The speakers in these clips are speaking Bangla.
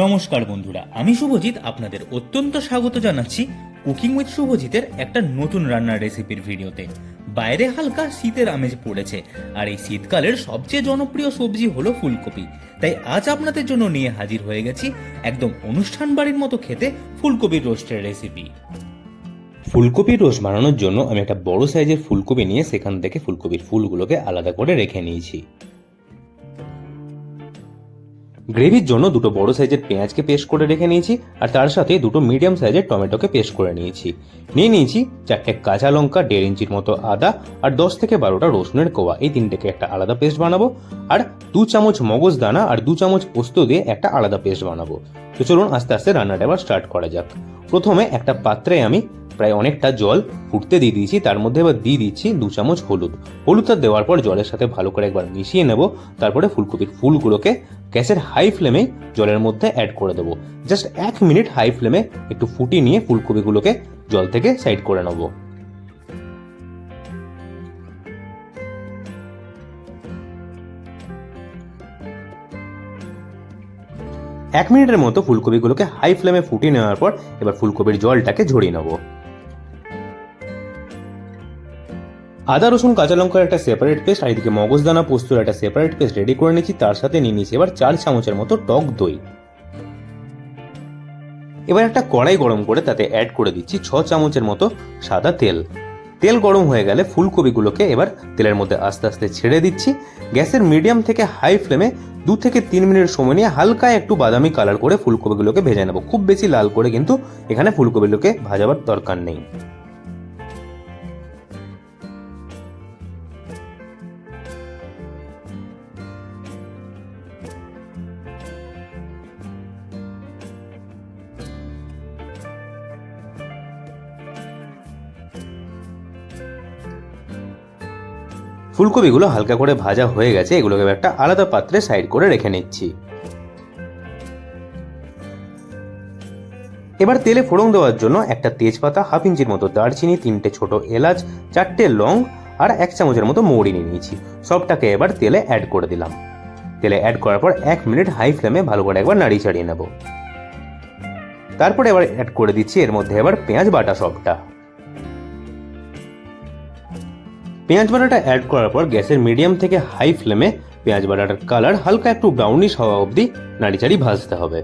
নমস্কার বন্ধুরা, আমি শুভজিৎ, আপনাদের অত্যন্ত স্বাগত জানাচ্ছি কুকিং উইথ শুভজিতের একটা নতুন রান্নার রেসিপির ভিডিওতে। বাইরে হালকা শীতের আমেজ পড়েছে, আর এই শীতকালের সবচেয়ে জনপ্রিয় সবজি হলো ফুলকপি। তাই আজ আপনাদের জন্য নিয়ে হাজির হয়ে গেছি একদম অনুষ্ঠান বাড়ির মতো খেতে ফুলকপির রোস্টের রেসিপি ফুলকপির রোস্ট বানানোর জন্য আমি একটা বড় সাইজের ফুলকপি নিয়ে সেখান থেকে ফুলকপির ফুলগুলোকে আলাদা করে রেখে নিয়েছি। গ্রেভির জন্য দুটো বড় সাইজের পেঁয়াজকে পেস্ট করে রেখে নিয়েছি, আর তার সাথে দুটো মিডিয়াম সাইজের টমেটোকে পেস্ট করে নিয়েছি। নিয়ে নিয়েছি চারটে কাঁচা লঙ্কা, দেড় ইঞ্চির মতো আদা, আর দশ থেকে বারোটা রসুনের কোয়া। এই তিনটেকে একটা আলাদা পেস্ট বানাবো, আর দু চামচ মগজ দানা আর দু চামচ পোস্ত দিয়ে একটা আলাদা পেস্ট বানাবো। তো চলুন আস্তে আস্তে রান্নাটা এবার স্টার্ট করা যাক। প্রথমে একটা পাত্রে আমি প্রায় অনেকটা জল ফুটতে দিয়ে দিয়েছি। তার মধ্যে এবার দিয়ে দিচ্ছি দু চামচ হলুদ। হলুদটা দেওয়ার পর জলের সাথে ভালো করে একবার মিশিয়ে নেব। তারপরে ফুলকপির ফুলগুলোকে গ্যাসের হাই ফ্লেমে জলের মধ্যে অ্যাড করে দেবো। জাস্ট এক মিনিট হাই ফ্লেমে একটু ফুটিয়ে নিয়ে ফুলকপিগুলোকে জল থেকে সাইড করে নেব। এক মিনিটের মতো ফুলকপিগুলোকে হাই ফ্লেমে ফুটিয়ে নেওয়ার পর এবার ফুলকপির জলটাকে ঝরিয়ে নেব। আদা, রসুন, কাঁচা লঙ্কার একটা সেপারেট পেস্ট আর এদিকে মগজদানা পোস্তর একটা সেপারেট পেস্ট রেডি করে নিয়েছি। তার সাথে নিয়ে নিয়েছি এবার চার চামচের মতো টক দই। এবার একটা কড়াই গরম করে তাতে অ্যাড করে দিচ্ছি ছ চামচের মতো সাদা তেল। তেল গরম হয়ে গেলে ফুলকপিগুলোকে এবার তেলের মধ্যে আস্তে আস্তে ছেড়ে দিচ্ছি। গ্যাসের মিডিয়াম থেকে হাই ফ্লেমে দু থেকে তিন মিনিট সময় নিয়ে হালকা একটু বাদামি কালার করে ফুলকপিগুলোকে ভেজে নেব। খুব বেশি লাল করে কিন্তু এখানে ফুলকপিগুলোকে ভাজাবার দরকার নেই। ফুলকপিগুলো হালকা করে ভাজা হয়ে গেছে, এগুলোকে একটা আলাদা পাত্রে সাইড করে রেখে নিচ্ছি। এবার তেলে ফোড়ন দেওয়ার জন্য একটা তেজপাতা, হাফ ইঞ্চির মতো দারচিনি, তিনটে ছোট এলাচ, চারটে লং আর এক চামচের মতো মৌরি নিয়ে নিয়েছি। সবটাকে এবার তেলে অ্যাড করে দিলাম। তেলে অ্যাড করার পর এক মিনিট হাই ফ্লেমে ভালো করে একবার নাড়িয়ে চাড়িয়ে নেব। তারপরে এবার অ্যাড করে দিচ্ছি এর মধ্যে এবার পেঁয়াজ বাটা সবটা। পেঁয়াজ বাটাটা অ্যাড করার পর গ্যাসের মিডিয়াম থেকে হাই ফ্লেমে পেঁয়াজ বাটাটার কালার হালকা একটু ব্রাউনিশ হওয়া অবধি নাড়িচাড়ি ভাজতে হবে।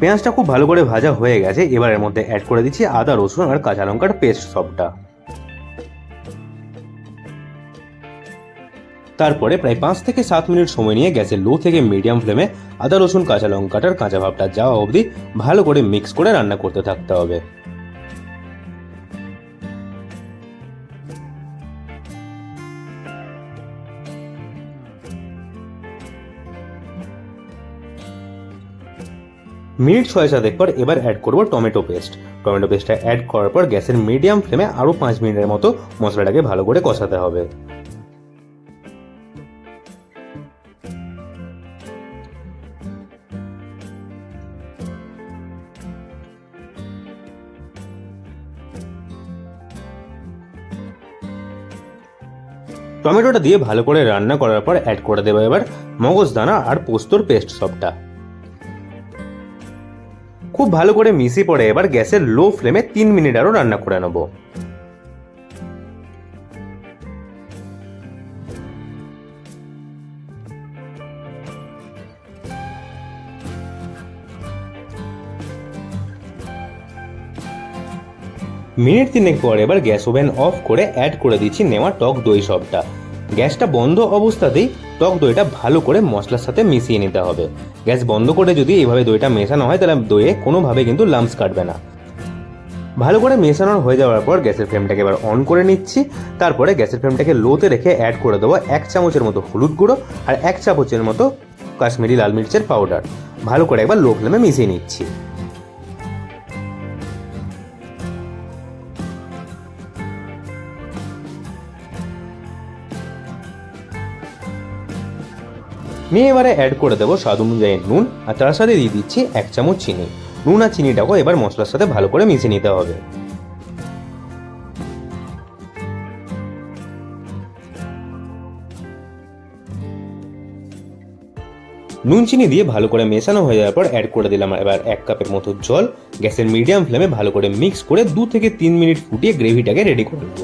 পেঁয়াজটা খুব ভালো করে ভাজা হয়ে গেছে, এবার এর মধ্যে অ্যাড করে দিচ্ছি আদা, রসুন আর কাঁচা লঙ্কার পেস্ট সবটা। তারপরে প্রায় পাঁচ থেকে সাত মিনিট সময় নিয়ে গ্যাসের লো থেকে মিডিয়াম ফ্লেমে আদা, রসুন, কাঁচা লঙ্কাটার কাঁচা ভাবটা যাওয়া অবধি ভালো করে মিক্স করে রান্না করতে থাকতে হবে। মিনিট ছয় সাতেক পর এবার অ্যাড করব টমেটো পেস্ট টমেটো পেস্টটা অ্যাড করার পর গ্যাসের মিডিয়াম ফ্লেমে আরও পাঁচ মিনিটের মতো মশলাটাকে ভালো করে কষাতে হবে। টমেটোটা দিয়ে ভালো করে রান্না করার পর অ্যাড করে দেবো এবার মগজদানা আর পোস্তর পেস্ট সবটা। খুব ভালো করে মিশিয়ে পরে এবার গ্যাসের লো ফ্লেমে তিন মিনিট আরও রান্না করে নেব। মিনিট তিনেক পর এবার গ্যাস ওভেন অফ করে অ্যাড করে দিচ্ছি নেওয়া টক দই সবটা। গ্যাসটা বন্ধ অবস্থাতেই টক দইটা ভালো করে মশলার সাথে মিশিয়ে নিতে হবে। গ্যাস বন্ধ করে যদি এইভাবে দইটা মেশানো হয়, তাহলে দইয়ে কোনোভাবে কিন্তু লাম্পস কাটবে না। ভালো করে মেশানোর হয়ে যাওয়ার পর গ্যাসের ফ্লেমটাকে এবার অন করে নিচ্ছি। তারপরে গ্যাসের ফ্লেমটাকে লোতে রেখে অ্যাড করে দেবো এক চামচের মতো হলুদ গুঁড়ো আর এক চামচের মতো কাশ্মীরি লাল মির্চের পাউডার ভালো করে একবার লো ফ্লেমে মিশিয়ে নিচ্ছি। নিয়ে এবারে অ্যাড করে দেবো স্বাদ অনুযায়ী নুন, আর তার সাথে দিয়ে দিচ্ছি এক চামচ চিনি। নুন আর চিনিটাকেও এবার মশলার সাথে ভালো করে মিশিয়ে নিতে হবে। নুন চিনি দিয়ে ভালো করে মেশানো হয়ে যাওয়ার পর অ্যাড করে দিলাম এবার এক কাপের মতো জল। গ্যাসের মিডিয়াম ফ্লেমে ভালো করে মিক্স করে দু থেকে তিন মিনিট ফুটিয়ে গ্রেভিটাকে রেডি করে নেব।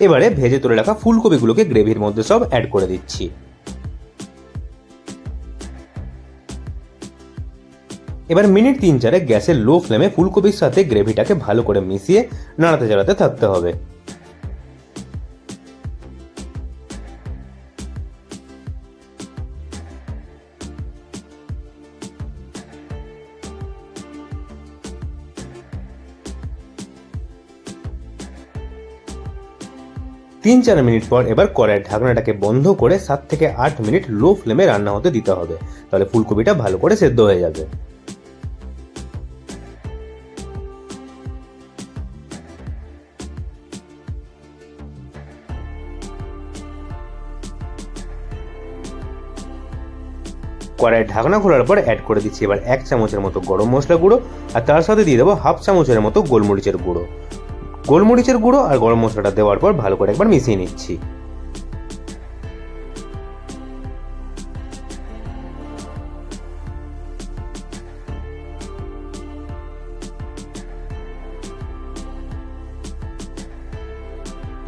এবারে ভেজে তুলে রাখা ফুলকপিগুলোকে গ্রেভির মধ্যে সব অ্যাড করে দিচ্ছি। এবার মিনিট তিন চারে গ্যাসের লো ফ্লেমে ফুলকপির সাথে গ্রেভিটাকে ভালো করে মিশিয়ে নাড়াতে চাড়াতে থাকতে হবে। তিন চার মিনিট পর এবার কড়াইয়ের ঢাকনাটাকে বন্ধ করে সাত থেকে আট মিনিট লো ফ্লেমে রান্না হতে দিতে হবে। তাহলে ফুলকপিটা ভালো করে সেদ্ধ হয়ে যাবে। কড়াইয়ের ঢাকনা খোলার পর অ্যাড করে দিচ্ছি এবার এক চামচের মতো গরম মশলা গুঁড়ো, আর তার সাথে দিয়ে দেবো হাফ চামচের মতো গোলমরিচের গুঁড়ো। গোলমরিচের গুঁড়ো আর গরম মশলাটা দেওয়ার পর ভালো করে একবার মিশিয়ে নিচ্ছি।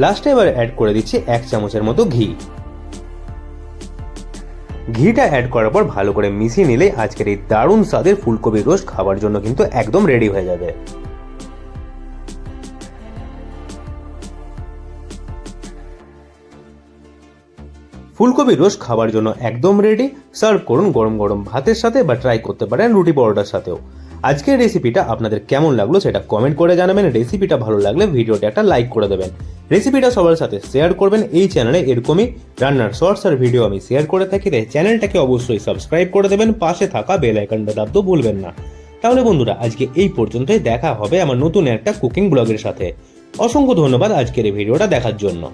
লাস্টে এবার অ্যাড করে দিচ্ছি এক চামচের মতো ঘি। ঘিটা অ্যাড করার পর ভালো করে মিশিয়ে নিলে আজকের এই দারুণ স্বাদের ফুলকপি রোস্ট খাবার জন্য কিন্তু একদম রেডি হয়ে যাবে। ফুলকপি রোস্ট খাবার জন্য একদম রেডি সার্ভ করুন গরম গরম ভাতের সাথে বা ট্রাই করতে পারেন রুটি পরোটার সাথেও। আজকের রেসিপিটা আপনাদের কেমন লাগল সেটা কমেন্ট করে জানাবেন। রেসিপিটা ভালো লাগলে ভিডিওটা একটা লাইক করে দেবেন। রেসিপিটা সবার সাথে শেয়ার করবেন। এই চ্যানেলে এরকমই রান্নার শর্টস আর ভিডিও আমি শেয়ার করে থাকি, তাই চ্যানেলটাকে অবশ্যই সাবস্ক্রাইব করে দেবেন। পাশে থাকা বেল আইকনটা দাবতেও ভুলবেন না। তাহলে বন্ধুরা, আজকে এই পর্যন্তই। দেখা হবে আমার নতুন একটা কুকিং ব্লগের সাথে। অসংখ্য ধন্যবাদ আজকের এই ভিডিওটা দেখার জন্য।